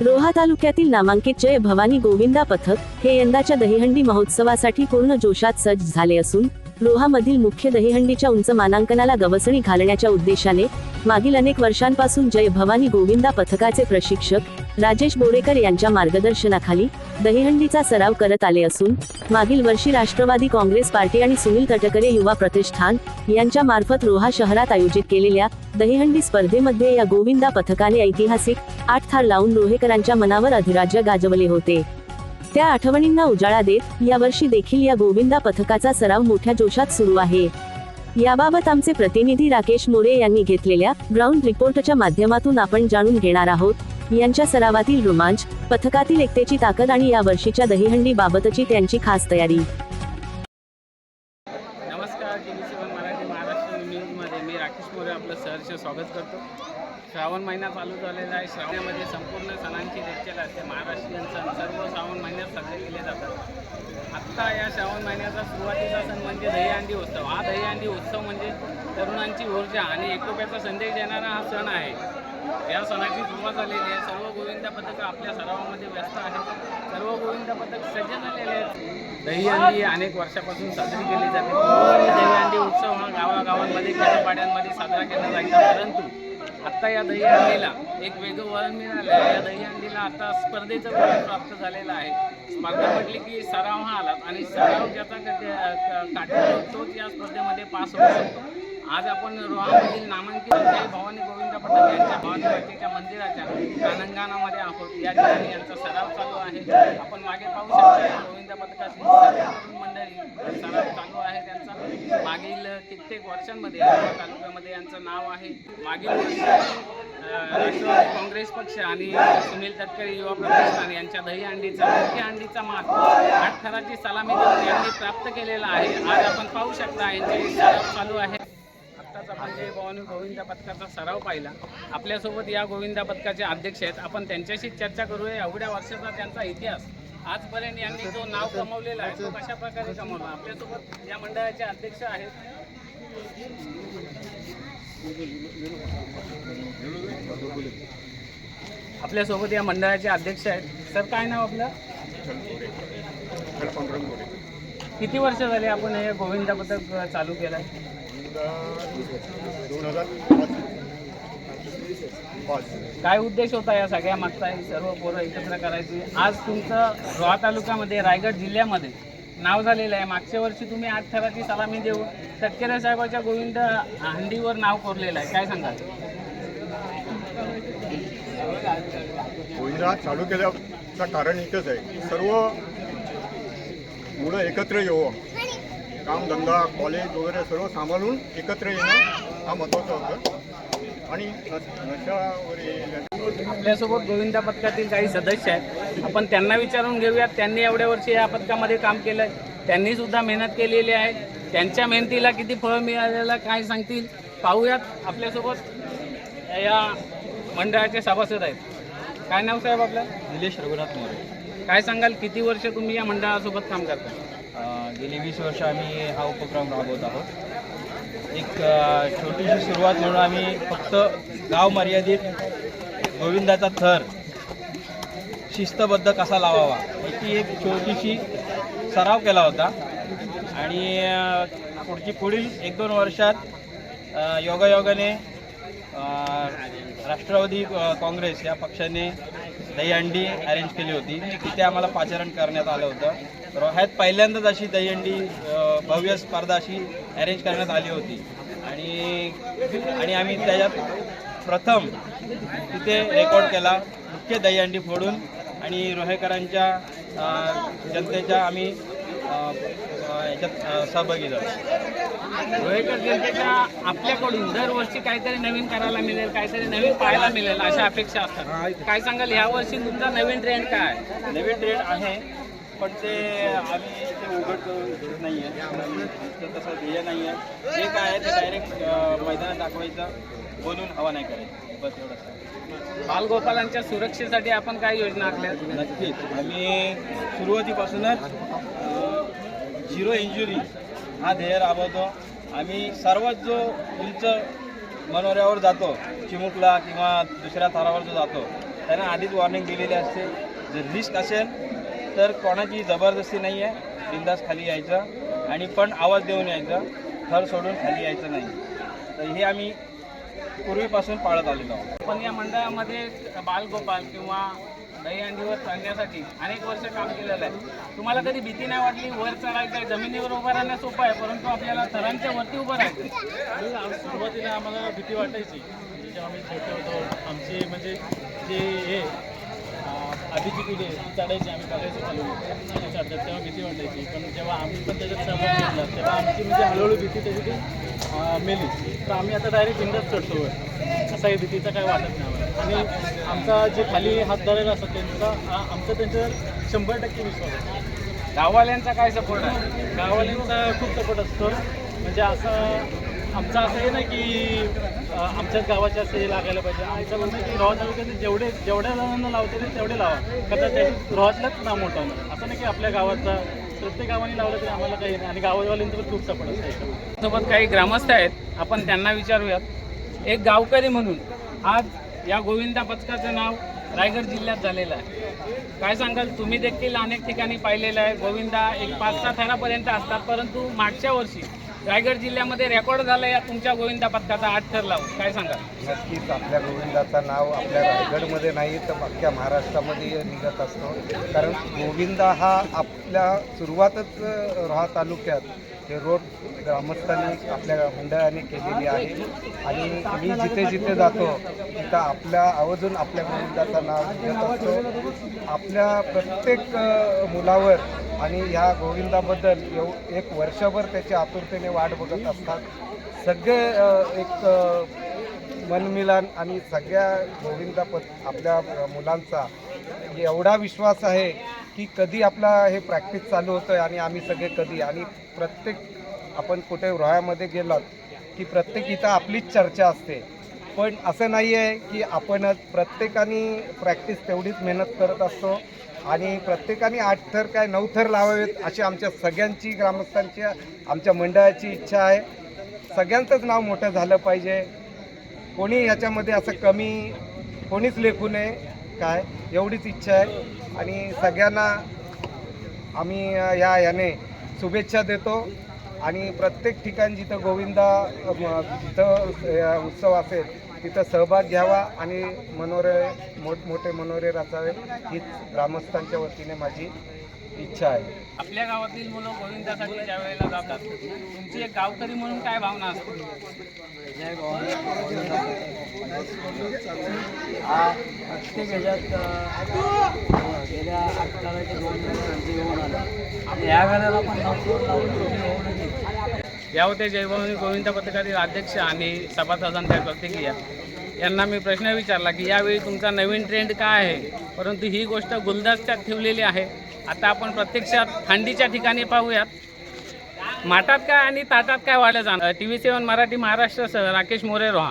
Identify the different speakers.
Speaker 1: रोहा तालुक्यातील नामांकित जय भवानी गोविंदा पथक हे यंदाच्या दहीहंडी महोत्सवासाठी पूर्ण जोशात सज्ज झाले असून लोहामधील मुख्य दहीहंडीच्या उंच मानांकनाला गवसणी घालण्याच्या उद्देशाने मागील अनेक वर्षांपासून जय भवानी गोविंदा पथकाचे प्रशिक्षक राजेश बोरेकर यांच्या मार्गदर्शनाखाली दहीहंडीचा सराव करत आले असून मागील वर्षी राष्ट्रवादी काँग्रेस पार्टी आणि सुनील तटकरे युवा प्रतिष्ठान यांच्या मार्फत रोहा शहरात आयोजित केलेल्या दहीहंडी स्पर्धेमध्ये या गोविंदा पथकाने ऐतिहासिक आठ थार लावून रोहेकरांच्या मनावर अधिराज्य गाजवले होते. त्या आठवणींना उजाळा देत यावर्षी देखील या गोविंदा पथकाचा सराव मोठ्या जोशात सुरू आहे. याबाबत आमचे प्रतिनिधी राकेश मोरे यांनी घेतलेल्या ग्राउंड रिपोर्टच्या माध्यमातून आपण जाणून घेणार आहोत. यांच्या सरावातील रोमांच पथकातील एकतेची ताकद आणि या वर्षीच्या दहीहंडी बाबतची त्यांची खास तयारी.
Speaker 2: नमस्कार मराठी महाराष्ट्र न्यूजमध्ये मी राकेश मोरे आपलं सहर्ष स्वागत करतो. श्रावण महिना चालू झालेला आहे. श्रावणामध्ये संपूर्ण सणांची रेचल असते. महाराष्ट्रीयन सण सर्व श्रावण महिन्यात साजरे केले जातात. आत्ता या श्रावण महिन्याचा सुरुवातीचा सण म्हणजे दहीहंडी उत्सव. हा दहीहंडी उत्सव म्हणजे तरुणांची ऊर्जा आणि एकोप्याचा संदेश देणारा हा सण आहे. या सणाची सुरुवात झालेली आहे. सर्व गोविंदा पथकं आपल्या सरावामध्ये व्यस्त आहेत. सर्व गोविंदा पथक सज्ज झालेले आहेत. दहीहंडी अनेक वर्षापासून साजरी केली जाते. दहीहंडी उत्सव हा गावागावांमध्ये खेड्यापाड्यांमध्ये साजरा केला जायचा. परंतु आत्ता या दहीहंडीला एक वेगळं वळण मिळालं आहे या दहीहंडीला आता स्पर्धेचं वळण प्राप्त झालेलं आहे. स्पर्धा म्हटली की सराव हा आला आणि सराव ज्याचा काढतो तोच या स्पर्धेमध्ये पास होऊ शकतो. आज आपण रोहामधील नामांकित जय भवानी गोविंद पटेल यांच्या भवानी मातेच्या मंदिराच्या प्रांगणामध्ये आहोत. या ठिकाणी यांचा सराव चालू आहे. आपण मागे पाहू शकता या गोविंद पथकाची सर्व तरुण मंडळी सराव चालू आहे त्यांचा मागील कित्येक वर्षांमध्ये तालुक्यामध्ये यांचं नाव आहे. मागील राष्ट्रवादी काँग्रेस पक्ष आणि सुनील तटकरे युवा प्रतिष्ठान यांच्या दही अंडीचा मुख्य अंडीचा मान आठ थराची सलामी देऊन यांनी प्राप्त केलेला आहे. आज आपण पाहू शकता यांचे सराव चालू आहे. आत्ताच आपण जे भवानी गोविंदा पथकाचा सराव पाहिला आपल्यासोबत या गोविंदा पथकाचे अध्यक्ष आहेत. आपण त्यांच्याशी चर्चा करूया. एवढ्या वर्षाचा त्यांचा इतिहास. आजपर्यंत यांनी जो नाव कमवलेला आहे तो कशा प्रकारे कमवला? आपल्यासोबत या मंडळाचे अध्यक्ष आहेत. आपल्यासोबत या मंडळाचे अध्यक्ष आहेत. सर काय नाव आपलं? किती वर्ष झाले आपण हे गोविंदा पथक चालू केलं काय उद्देश होता या सगळ्या मागचा? सर्व पोरं एकत्र करायची. आज तुमचं रोहा तालुक्यामध्ये रायगड जिल्ह्यामध्ये नाव झालेलं आहे. मागच्या वर्षी तुम्ही आठ थराची सलामी देऊन तटकरे साहेबाच्या गोविंद हंडीवर नाव कोरलेलं आहे. काय सांगाल?
Speaker 3: गोविंदा चालू केल्याचं कारण एकच आहे. सर्व मुलं एकत्र येवं. कामधंदा कॉलेज वगैरे सर्व सांभाळून एकत्र येणं हा महत्त्वाचा होतं. आणि नशा वगैरे
Speaker 2: आपल्यासोबत गोविंदा पथकातील काही सदस्य आहेत. आपण त्यांना विचारून घेऊयात त्यांनी एवढ्या वर्षी या पथकामध्ये काम केलं आहे त्यांनी सुद्धा मेहनत केलेली आहे. त्यांच्या मेहनतीला किती फळ मिळालेलं काय सांगतील? पाहूयात आपल्यासोबत या मंडळाचे सभासद आहेत. काय नाव साहेब आपलं?
Speaker 4: निलेश रघुनाथ मोरे.
Speaker 2: काय सांगाल? किती वर्ष तुम्ही या मंडळासोबत काम करता?
Speaker 4: गेली वीस वर्ष आम्ही हा उपक्रम राबवत आहोत. एक छोटीशी सुरुवात म्हणून आम्ही फक्त गाव मर्यादित गोविंदाचा थर. शिस्तबद्ध कसा लावावा? याची एक छोटीशी सराव केला होता. आणि पुढची पुढील एक दोन वर्षात योगायोगाने राष्ट्रवादी काँग्रेस या पक्षाने दहीहंडी अरेंज केली होती. तिथे आम्हाला पाचारण करण्यात आलं होतं. रोह्यात पहिल्यांदाच अशी दहीहंडी भव्य स्पर्धा अशी अरेंज करण्यात आली होती. आणि आणि आम्ही त्याच्यात प्रथम तिथे रेकॉर्ड केला. मुख्य दहीहंडी फोडून आणि रोहेकरांच्या जनतेच्या आम्ही याच्यात सहभागी झालो.
Speaker 2: रोहेकर जनतेच्या आपल्याकडून दरवर्षी काहीतरी नवीन करायला मिळेल काहीतरी नवीन पाहायला मिळेल अशा अपेक्षा असतात. काय सांगाल ह्या वर्षी तुमचा नवीन ट्रेंड काय?
Speaker 4: नवीन ट्रेंड आहे. पण ते आम्ही ते उघड नाही आहे तसं ध्येय नाही आहे जे काय आहे ते डायरेक्ट मैदानात दाखवायचं. बोलून हवा नाही करायची. बस एवढंच
Speaker 2: बालगोपालांच्या सुरक्षेसाठी आपण काय योजना आखल्या?
Speaker 4: नक्कीच. आम्ही सुरुवातीपासूनच झिरो इंजुरी हा ध्येय राबवतो. आम्ही सर्वात जो उंच मनोऱ्यावर जातो चिमुकला किंवा दुसऱ्या थरावर जो जातो त्यांना आधीच वॉर्निंग दिलेली असते. जर रिस्क असेल तर कोणाची जबरदस्ती नाही आहे बिंदास खाली यायचं आणि पण आवाज देऊन यायचा. थर सोडून खाली यायचं नाही. तर हे आम्ही पूर्वीपासून पाळत आलेलो आहोत.
Speaker 2: पण या मंडळामध्ये बालगोपाल किंवा दहीहंडीवर चढण्यासाठी अनेक वर्ष काम केलेलं आहे. तुम्हाला कधी भीती नाही वाटली? वर चढायचं आहे जमिनीवर उभं राहणं सोपं आहे परंतु आपल्याला थरांच्या वरती उभं राहायचं.
Speaker 5: सुरुवातीला आम्हाला भीती वाटायची. जेव्हा आम्ही छोटे होतो आमची म्हणजे जे हे आधीची पिढी आहे ती चढायची आम्ही बघायचो चालू चढतात तेव्हा भीती वाटायची. पण जेव्हा आम्ही पण त्याच्यात सहभाग घेतला तेव्हा आमची म्हणजे हळूहळू भीती त्याची मेली. तर आम्ही आता डायरेक्ट बिंदाच चढतो असाही भीतीचं काय वाटत नाही आम्हाला. आणि आमचा जे खाली हात धरायला असतात त्यांचा आमचा त्यांच्यावर शंभर टक्के विश्वास आहे.
Speaker 2: गाववाल्यांचा काय सपोर्ट आहे?
Speaker 5: गाववाल्यांचा खूप सपोर्ट असतो. म्हणजे असं आमचं असं आहे ना की आमच्याच गावाच्या असं हे लागायला पाहिजे. आमचं म्हणणं की रोहा तालुक्यात जेवढे जेवढ्या जणांना लावते ते तेवढे लावा. कारण ते रोहातलाच नाव मोठं होणार. असं नाही की आपल्या गावाचा प्रत्येक गावाने लावलं तरी आम्हाला काही नाही. आणि गाववाल्यांचं पण खूप सपोर्ट असतं
Speaker 2: सोबत काही ग्रामस्थ आहेत. आपण त्यांना विचारूयात. एक गावकरी म्हणून आज या गोविंदा पथकाचं नाव रायगड जिल्ह्यात झालेलं आहे. काय सांगाल? तुम्ही देखील अनेक ठिकाणी पाहिलेलं आहे. गोविंदा एक पाच सहा थरापर्यंत असतात. परंतु मागच्या वर्षी रायगड जिल्ह्यामध्ये रेकॉर्ड झालं या तुमच्या गोविंदा पथकाचा आठ ठरला काय सांगा
Speaker 6: नक्कीच आपल्या गोविंदाचं नाव आपल्या रायगडमध्ये नाही तर अख्ख्या महाराष्ट्रामध्ये निघत असतो. कारण गोविंदा हा आपल्या सुरुवातच रोहा तालुक्यात हे रोड ग्रामस्थांनी आपल्या मंडळाने केलेली आहे. आणि मी जिथे जिथे जातो तिथं आपल्या आवर्जून आपल्या गोविंदाचं नाव घेत असतो. आपल्या प्रत्येक मुलावर आणि ह्या गोविंदाबद्दल एव एक वर्षभर त्याची आतुरतेने वाट बघत असतात. सगळे एक मनमिलान आणि सगळ्या गोविंदा पत आपल्या मुलांचा एवढा विश्वास आहे की कधी आपला हे प्रॅक्टिस चालू होतं आणि आम्ही सगळे कधी. आणि प्रत्येक आपण कुठे रोह्यामध्ये गेलात की प्रत्येक इथं आपलीच चर्चा असते. पण असं नाही आहे की आपणच प्रत्येकाने प्रॅक्टिस तेवढीच मेहनत करत असतो आणि प्रत्येकाने आठ थर काय नऊ थर लावावेत अशी आमच्या सगळ्यांची ग्रामस्थांची आमच्या मंडळाची इच्छा आहे. सगळ्यांचंच नाव मोठं झालं पाहिजे. कोणी ह्याच्यामध्ये असं कमी कोणीच लेखू नये. काय? एवढीच इच्छा आहे. आणि सगळ्यांना आम्ही या याने शुभेच्छा देतो. आणि प्रत्येक ठिकाणी जिथं गोविंदा जिथं उत्सव असेल तिथं सहभाग घ्यावा आणि मनोरे मोठमोठे मनोरे रचावे हीच ग्रामस्थांच्या वतीने माझी इच्छा आहे.
Speaker 2: आपल्या गावातील मुलं गोविंदासाठी ज्या वेळेला जातात तुमची एक गावकरी म्हणून काय भावना असते?
Speaker 7: हा प्रत्येक ह्याच्यात गेल्या अठराशे दोन वर्षांची येऊन आला. आणि वेळेला पण
Speaker 2: या होते जयभवानी गोविंद पथकातील अध्यक्ष आणि सभासदांच्या प्रत्येकी यांना मी प्रश्न विचारला की यावेळी तुमचा नवीन ट्रेंड काय आहे? परंतु ही गोष्ट गुलदस्त्यात ठेवलेली आहे. आता आपण प्रत्यक्षात थंडीच्या ठिकाणी पाहूयात. माठात काय आणि ताटात काय वाढलं जाणार? टी व्ही सेवन मराठी महाराष्ट्रसह राकेश मोरे रोहा.